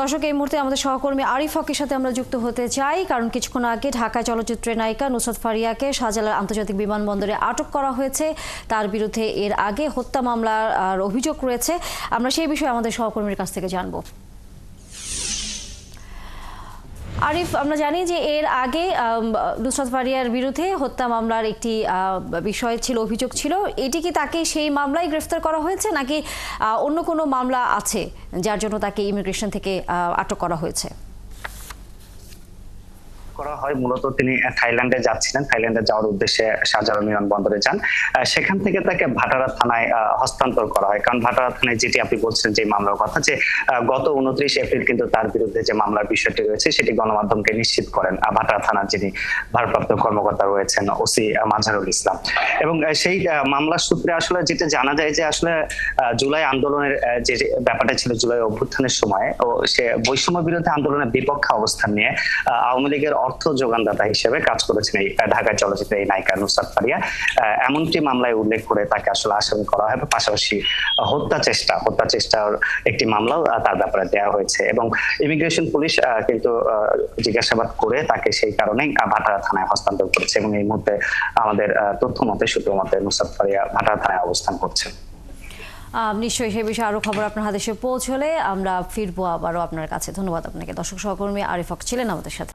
দর্শক, এই মুহূর্তে আমাদের সহকর্মী আরিফ হকের সাথে আমরা যুক্ত হতে চাই। কারণ কিছুক্ষণ আগে ঢাকা চলচ্চিত্রের নায়িকা নুসরত ফারিয়াকে শাহজালাল আন্তর্জাতিক বিমানবন্দরে আটক করা হয়েছে। তার বিরুদ্ধে এর আগে হত্যা মামলার অভিযোগ রয়েছে। আমরা সেই বিষয়ে আমাদের সহকর্মীর কাছ থেকে জানব। আরিফ, আমরা জানি যে এর আগে নুসরত ফারিয়ার বিরুদ্ধে হত্যা মামলার একটি বিষয় ছিল, অভিযোগ ছিল। এটি কি তাকে সেই মামলায় গ্রেফতার করা হয়েছে নাকি অন্য কোনো মামলা আছে যার জন্য তাকে ইমিগ্রেশন থেকে আটক করা হয়েছে? করা হয়। মূলত তিনি থাইল্যান্ডে যাচ্ছিলেন। থাইল্যান্ডে যাওয়ার উদ্দেশ্যে শাহজালাল বিমানবন্দরে যান। সেখান থেকে তাকে ভাটারা থানায় হস্তান্তর করা হয়। কারণ ভাটারা থানায় যেটি আপনি বলছেন যে মামলার কথা, যে গত উনত্রিশ এপ্রিল কিন্তু তার বিরুদ্ধে যে মামলার বিষয়টি রয়েছে, সেটি গণমাধ্যমকে নিশ্চিত করেন। ভাটারা থানার যিনি ভারপ্রাপ্ত কর্মকর্তা রয়েছেন, ওসি মাঝারুল ইসলাম। এবং সেই মামলার সূত্রে আসলে যেটা জানা যায় যে আসলে জুলাই আন্দোলনের যে ব্যাপারটা ছিল জুলাই অভ্যুত্থানের সময়, ও সে বৈষম্য বিরোধী আন্দোলনের বিপক্ষে অবস্থান নিয়ে আওয়ামী লীগের অর্থ যোগানদাতা হিসেবে কাজ করেছেন এই আহ, ঢাকা চলচ্চিত্রে এই নায়িকা নুসরাত ফারিয়া। এমনটি মামলায় উল্লেখ করে তাকে আসলে আসামি করা হয় পাশাপাশি হত্যা চেষ্টা হত্যা চেষ্টার একটি মামলাও তার ব্যাপারে দেওয়া হয়েছে। এবং ইমিগ্রেশন পুলিশ কিন্তু জিজ্ঞাসাবাদ করে তাকে সেই কারণেই ভাটারা থানায় হস্তান্তর করেছে এবং এই মুহূর্তে আমাদের তথ্য মতে সূত্র মতে নুসরাত ফারিয়া ভাটারা থানায় অবস্থান করছে নিশ্চয়ই সে বিষয়ে আরও খবর আপনার হাতে এসে পৌঁছলে আমরা ফিরবো আবারও আপনার কাছে। ধন্যবাদ আপনাকে। দর্শক সহকর্মী আরিফ হক ছিলেন আমাদের সাথে।